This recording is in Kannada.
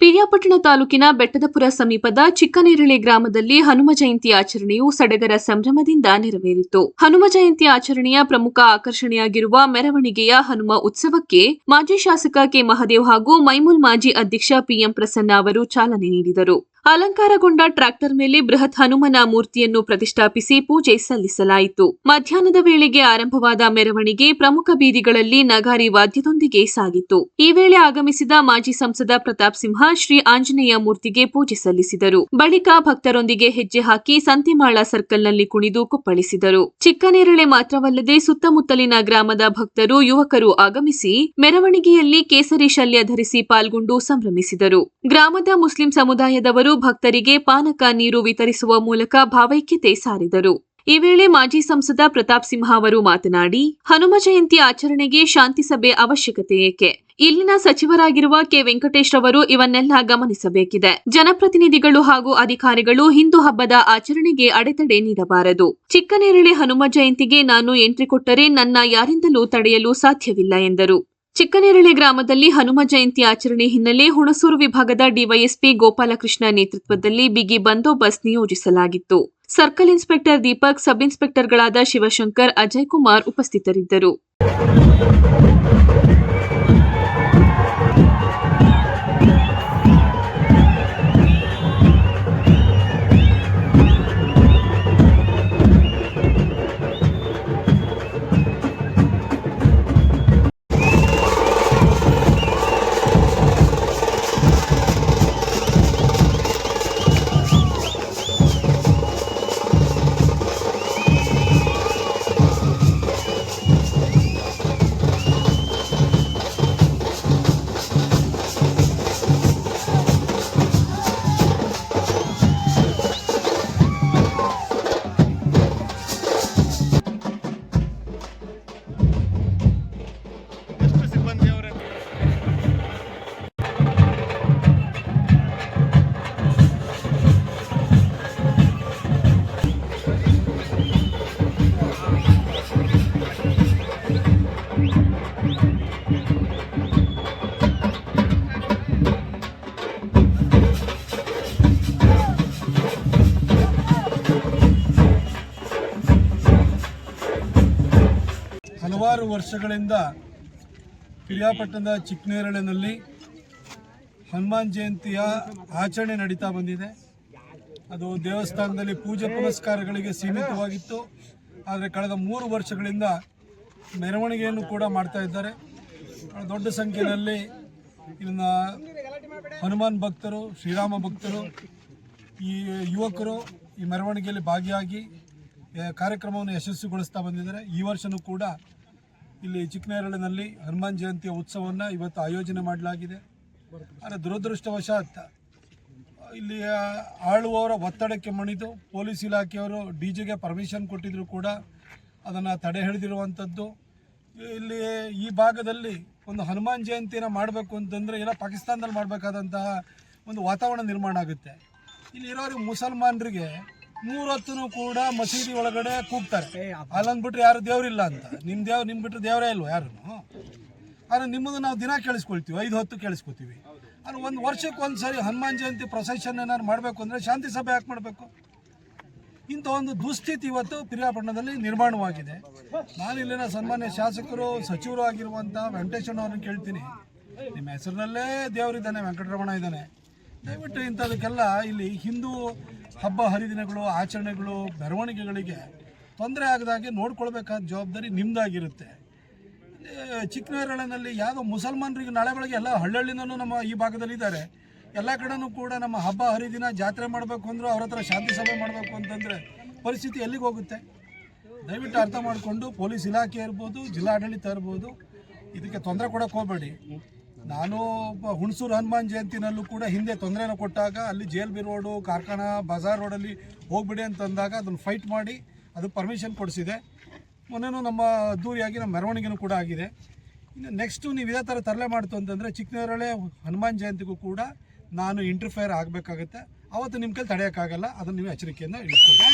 ಪಿರಿಯಾಪಟ್ಟಣ ತಾಲೂಕಿನ ಬೆಟ್ಟದಪುರ ಸಮೀಪದ ಚಿಕ್ಕನೇರಳೆ ಗ್ರಾಮದಲ್ಲಿ ಹನುಮ ಜಯಂತಿ ಆಚರಣೆಯು ಸಡಗರ ಸಂಭ್ರಮದಿಂದ ನೆರವೇರಿತು. ಹನುಮ ಜಯಂತಿ ಆಚರಣೆಯ ಪ್ರಮುಖ ಆಕರ್ಷಣೆಯಾಗಿರುವ ಮೆರವಣಿಗೆಯ ಹನುಮ ಉತ್ಸವಕ್ಕೆ ಮಾಜಿ ಶಾಸಕ ಕೆ. ಮಹದೇವ್ ಹಾಗೂ ಮೈಮೂಲ್ ಮಾಜಿ ಅಧ್ಯಕ್ಷ ಪಿಎಂ ಪ್ರಸನ್ನ ಅವರು ಚಾಲನೆ ನೀಡಿದರು. ಅಲಂಕಾರಗೊಂಡ ಟ್ರ್ಯಾಕ್ಟರ್ ಮೇಲೆ ಬೃಹತ್ ಹನುಮನ ಮೂರ್ತಿಯನ್ನು ಪ್ರತಿಷ್ಠಾಪಿಸಿ ಪೂಜೆ ಸಲ್ಲಿಸಲಾಯಿತು. ಮಧ್ಯಾಹ್ನದ ವೇಳೆಗೆ ಆರಂಭವಾದ ಮೆರವಣಿಗೆ ಪ್ರಮುಖ ಬೀದಿಗಳಲ್ಲಿ ನಗಾರಿ ವಾದ್ಯದೊಂದಿಗೆ ಸಾಗಿತು. ಈ ವೇಳೆ ಆಗಮಿಸಿದ ಮಾಜಿ ಸಂಸದ ಪ್ರತಾಪ್ ಸಿಂಹ ಶ್ರೀ ಆಂಜನೇಯ ಮೂರ್ತಿಗೆ ಪೂಜೆ ಸಲ್ಲಿಸಿದರು. ಬಳಿಕ ಭಕ್ತರೊಂದಿಗೆ ಹೆಜ್ಜೆ ಹಾಕಿ ಸಂತಿಮಾಳ ಸರ್ಕಲ್ನಲ್ಲಿ ಕುಣಿದು ಕುಪ್ಪಳಿಸಿದರು. ಚಿಕ್ಕನೇರಳೆ ಮಾತ್ರವಲ್ಲದೆ ಸುತ್ತಮುತ್ತಲಿನ ಗ್ರಾಮದ ಭಕ್ತರು, ಯುವಕರು ಆಗಮಿಸಿ ಮೆರವಣಿಗೆಯಲ್ಲಿ ಕೇಸರಿ ಶಲ್ಯ ಧರಿಸಿ ಪಾಲ್ಗೊಂಡು ಸಂಭ್ರಮಿಸಿದರು. ಗ್ರಾಮದ ಮುಸ್ಲಿಂ ಸಮುದಾಯದವರು ಭಕ್ತರಿಗೆ ಪಾನಕ ನೀರು ವಿತರಿಸುವ ಮೂಲಕ ಭಾವೈಕ್ಯತೆ ಸಾರಿದರು. ಈ ವೇಳೆ ಮಾಜಿ ಸಂಸದ ಪ್ರತಾಪ್ ಸಿಂಹ ಅವರು ಮಾತನಾಡಿ, ಹನುಮ ಜಯಂತಿ ಆಚರಣೆಗೆ ಶಾಂತಿ ಸಭೆ ಅವಶ್ಯಕತೆ ಏಕೆ? ಇಲ್ಲಿನ ಸಚಿವರಾಗಿರುವ ಕೆ. ವೆಂಕಟೇಶ್ ರವರು ಇವನ್ನೆಲ್ಲ ಗಮನಿಸಬೇಕಿದೆ. ಜನಪ್ರತಿನಿಧಿಗಳು ಹಾಗೂ ಅಧಿಕಾರಿಗಳು ಹಿಂದೂ ಹಬ್ಬದ ಆಚರಣೆಗೆ ಅಡೆತಡೆ ನೀಡಬಾರದು. ಚಿಕ್ಕನೇರಳೆ ಹನುಮ ಜಯಂತಿಗೆ ನಾನು ಎಂಟ್ರಿ ಕೊಟ್ಟರೆ ನನ್ನ ಯಾರಿಂದಲೂ ತಡೆಯಲು ಸಾಧ್ಯವಿಲ್ಲ ಎಂದರು. ಚಿಕ್ಕನೇರಳೆ ಗ್ರಾಮದಲ್ಲಿ ಹನುಮ ಜಯಂತಿ ಆಚರಣೆ ಹಿನ್ನೆಲೆ ಹುಣಸೂರು ವಿಭಾಗದ ಡಿವೈಎಸ್ಪಿ ಗೋಪಾಲಕೃಷ್ಣ ನೇತೃತ್ವದಲ್ಲಿ ಬಿಗಿ ಬಂದೋಬಸ್ತ್ ನಿಯೋಜಿಸಲಾಗಿತ್ತು. ಸರ್ಕಲ್ ಇನ್ಸ್ಪೆಕ್ಟರ್ ದೀಪಕ್, ಸಬ್ ಇನ್ಸ್ಪೆಕ್ಟರ್ಗಳಾದ ಶಿವಶಂಕರ್, ಅಜಯ್ ಕುಮಾರ್ ಉಪಸ್ಥಿತರಿದ್ದರು. ಹಲವಾರು ವರ್ಷಗಳಿಂದ ಪಿರಿಯಾಪಟ್ಟಣದ ಚಿಕ್ಕನೇರಳಿನಲ್ಲಿ ಹನುಮಾನ್ ಜಯಂತಿಯ ಆಚರಣೆ ನಡೀತಾ ಬಂದಿದೆ. ಅದು ದೇವಸ್ಥಾನದಲ್ಲಿ ಪೂಜೆ ಪುರಸ್ಕಾರಗಳಿಗೆ ಸೀಮಿತವಾಗಿತ್ತು. ಆದರೆ ಕಳೆದ ಮೂರು ವರ್ಷಗಳಿಂದ ಮೆರವಣಿಗೆಯನ್ನು ಕೂಡ ಮಾಡ್ತಾ ಇದ್ದಾರೆ. ದೊಡ್ಡ ಸಂಖ್ಯೆಯಲ್ಲಿ ಇಲ್ಲಿನ ಹನುಮಾನ್ ಭಕ್ತರು, ಶ್ರೀರಾಮ ಭಕ್ತರು, ಈ ಯುವಕರು ಈ ಮೆರವಣಿಗೆಯಲ್ಲಿ ಭಾಗಿಯಾಗಿ ಕಾರ್ಯಕ್ರಮವನ್ನು ಯಶಸ್ವಿಗೊಳಿಸ್ತಾ ಬಂದಿದ್ದಾರೆ. ಈ ವರ್ಷವೂ ಕೂಡ ಇಲ್ಲಿ ಚಿಕ್ಕನೇರಳಿನಲ್ಲಿ ಹನುಮಾನ್ ಜಯಂತಿಯ ಉತ್ಸವವನ್ನು ಇವತ್ತು ಆಯೋಜನೆ ಮಾಡಲಾಗಿದೆ. ಆದರೆ ದುರದೃಷ್ಟವಶಾತ್ ಇಲ್ಲಿ ಆಳುವವರ ಒತ್ತಡಕ್ಕೆ ಮಣಿದು ಪೊಲೀಸ್ ಇಲಾಖೆಯವರು ಡಿ ಜಿಗೆ ಪರ್ಮಿಷನ್ ಕೊಟ್ಟಿದ್ರು ಕೂಡ ಅದನ್ನು ತಡೆ ಹಿಡಿದಿರುವಂಥದ್ದು ಇಲ್ಲಿ ಈ ಭಾಗದಲ್ಲಿ ಒಂದು ಹನುಮಾನ್ ಜಯಂತಿನ ಮಾಡಬೇಕು ಅಂತಂದರೆ ಎಲ್ಲ ಪಾಕಿಸ್ತಾನದಲ್ಲಿ ಮಾಡಬೇಕಾದಂತಹ ಒಂದು ವಾತಾವರಣ ನಿರ್ಮಾಣ ಆಗುತ್ತೆ. ಇಲ್ಲಿ ಇರೋರು ಮುಸಲ್ಮಾನರಿಗೆ ಮೂರೊತ್ತೂ ಕೂಡ ಮಸೀದಿ ಒಳಗಡೆ ಕೂಗ್ತಾರೆ. ಅಲ್ಲಂದ್ಬಿಟ್ರೆ ಯಾರು ದೇವರಿಲ್ಲ ಅಂತ. ನಿಮ್ಮ ದೇವ್ ನಿಮ್ಮ ಬಿಟ್ಟರೆ ದೇವರೇ ಇಲ್ವ ಯಾರು ಆದರೆ ನಿಮ್ಮದು ನಾವು ದಿನ ಕೇಳಿಸ್ಕೊಳ್ತೀವಿ ಐದು ಹೊತ್ತು ಕೇಳಿಸ್ಕೊತೀವಿ. ಅದು ಒಂದು ವರ್ಷಕ್ಕೆ ಒಂದು ಸರಿ ಹನುಮಾನ್ ಜಯಂತಿ ಪ್ರೊಸೆಷನ್ ಏನಾದ್ರು ಮಾಡಬೇಕು ಅಂದರೆ ಶಾಂತಿ ಸಭೆ ಯಾಕೆ ಮಾಡಬೇಕು? ಇಂಥ ಒಂದು ದುಸ್ಥಿತಿ ಇವತ್ತು ಪಿರಿಯಾಪಟ್ಟಣದಲ್ಲಿ ನಿರ್ಮಾಣವಾಗಿದೆ. ನಾನು ಇಲ್ಲಿನ ಸನ್ಮಾನ್ಯ ಶಾಸಕರು ಸಚಿವರು ಆಗಿರುವಂಥ ವೆಂಕಟೇಶಣ್ಣವ್ರನ್ನ ಕೇಳ್ತೀನಿ. ನಿಮ್ಮ ಹೆಸರಿನಲ್ಲೇ ದೇವರಿದ್ದಾನೆ ವೆಂಕಟರಮಣ ಇದ್ದಾನೆ. ದಯವಿಟ್ಟು ಇಂಥದಕ್ಕೆಲ್ಲ ಇಲ್ಲಿ ಹಿಂದೂ ಹಬ್ಬ ಹರಿದಿನಗಳು, ಆಚರಣೆಗಳು ಬೆರವಣಿಗೆಗಳಿಗೆ ತೊಂದರೆ ಆಗದಾಗೆ ನೋಡ್ಕೊಳ್ಬೇಕಾದ ಜವಾಬ್ದಾರಿ ನಿಮ್ಮದಾಗಿರುತ್ತೆ ಇಲ್ಲಿ ಚಿಕ್ಕನೇರಳಿನಲ್ಲಿ ಯಾವುದೋ ಮುಸಲ್ಮಾನರಿಗೆ ನಾಳೆ ಬೆಳಗ್ಗೆ ಎಲ್ಲ ಹಳ್ಳಿನೂ ನಮ್ಮ ಈ ಭಾಗದಲ್ಲಿ ಇದ್ದಾರೆ ಎಲ್ಲ ಕಡೆನೂ ಕೂಡ ನಮ್ಮ ಹಬ್ಬ ಹರಿದಿನ ಜಾತ್ರೆ ಮಾಡಬೇಕು ಅಂದರೂ ಅವ್ರ ಹತ್ರ ಶಾಂತಿ ಸಭೆ ಮಾಡಬೇಕು ಅಂತಂದರೆ ಪರಿಸ್ಥಿತಿ ಎಲ್ಲಿಗೆ ಹೋಗುತ್ತೆ? ದಯವಿಟ್ಟು ಅರ್ಥ ಮಾಡಿಕೊಂಡು ಪೊಲೀಸ್ ಇಲಾಖೆ ಇರ್ಬೋದು, ಜಿಲ್ಲಾಡಳಿತ ಇರ್ಬೋದು, ಇದಕ್ಕೆ ತೊಂದರೆ ಕೊಡೋಕೆ ಹೋಗಬೇಡಿ. ನಾನು ಒಬ್ಬ ಹುಣಸೂರು ಹನುಮಾನ್ ಜಯಂತಿನಲ್ಲೂ ಕೂಡ ಹಿಂದೆ ತೊಂದರೆನ ಕೊಟ್ಟಾಗ ಅಲ್ಲಿ ಜೇಲ್ ಬಿ ರೋಡು, ಕಾರ್ಖಾನಾ, ಬಜಾರ್ ರೋಡಲ್ಲಿ ಹೋಗ್ಬಿಡಿ ಅಂತಂದಾಗ ಅದನ್ನು ಫೈಟ್ ಮಾಡಿ ಅದು ಪರ್ಮಿಷನ್ ಕೊಡಿಸಿದೆ. ಮೊನ್ನೆನೂ ನಮ್ಮ ಅದ್ದೂರಿಯಾಗಿ ನಮ್ಮ ಮೆರವಣಿಗೆನೂ ಕೂಡ ಆಗಿದೆ. ಇನ್ನು ನೆಕ್ಸ್ಟು ನೀವು ಇದೇ ಥರ ತರಲೆ ಮಾಡ್ತು ಅಂತಂದರೆ ಚಿಕ್ಕನೇರಳೆ ಹನುಮಾನ್ ಜಯಂತಿಗೂ ಕೂಡ ನಾನು ಇಂಟರ್ಫೇರ್ ಆಗಬೇಕಾಗುತ್ತೆ. ಅವತ್ತು ನಿಮ್ಮ ಕೈಲಿ ತಡೆಯೋಕ್ಕಾಗಲ್ಲ, ಅದನ್ನು ನೀವು ಎಚ್ಚರಿಕೆಯಿಂದ ಇಟ್ಕೊಳ್ಳಿ.